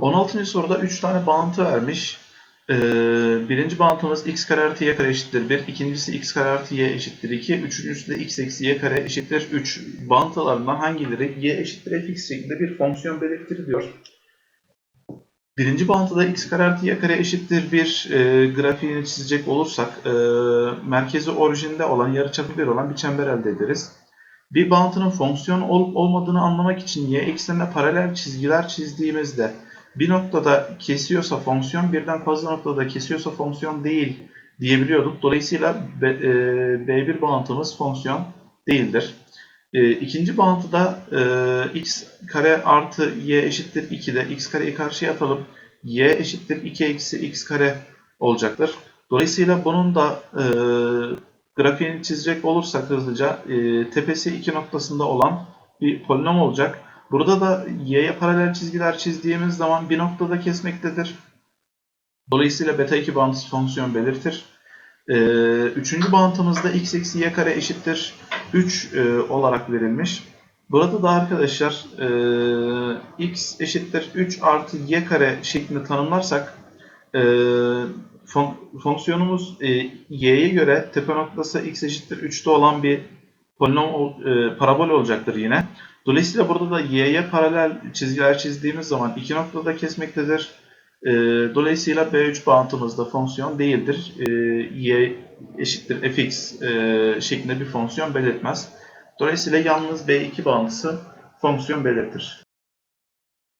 16. soruda 3 tane bağıntı vermiş. Ee, birinci bağıntımız x kare artı y kare eşittir 1. İkincisi x kare artı y eşittir 2. Üçüncüsü de x eksi y kare eşittir 3. Bağıntılarından hangileri y eşittir fx şeklinde bir fonksiyon belirtir diyor. Birinci bağıntıda x kare artı y kare eşittir bir e, grafiğini çizecek olursak e, merkezi orijinde olan yarıçapı 1 olan bir çember elde ederiz. Bir bağıntının fonksiyon olup olmadığını anlamak için y eksenine paralel çizgiler çizdiğimizde bir noktada kesiyorsa fonksiyon birden fazla noktada kesiyorsa fonksiyon değil diyebiliyorduk. Dolayısıyla B, e, B1 bağıntımız fonksiyon değildir. E, ikinci bağıntıda e, x kare artı y eşittir 2'de x kareyi karşıya atalım. y eşittir 2 eksi x kare olacaktır. Dolayısıyla bunun da e, grafiğini çizecek olursak hızlıca e, tepesi 2 noktasında olan bir polinom olacak. Burada da y'ye paralel çizgiler çizdiğimiz zaman bir noktada kesmektedir. Dolayısıyla beta 2 bağıntısı fonksiyon belirtir. Ee, üçüncü bağıntımızda x eksi y kare eşittir 3 e, olarak verilmiş. Burada da arkadaşlar e, x eşittir 3 artı y kare şeklinde tanımlarsak e, fon, fonksiyonumuz y'ye göre tepe noktası x eşittir 3'te olan bir polinom ol- e, parabol olacaktır yine. Dolayısıyla burada da y'ye paralel çizgiler çizdiğimiz zaman iki noktada kesmektedir. E, dolayısıyla B3 bağıntımızda fonksiyon değildir. E, y eşittir fx e, şeklinde bir fonksiyon belirtmez. Dolayısıyla yalnız B2 bağıntısı fonksiyon belirtir.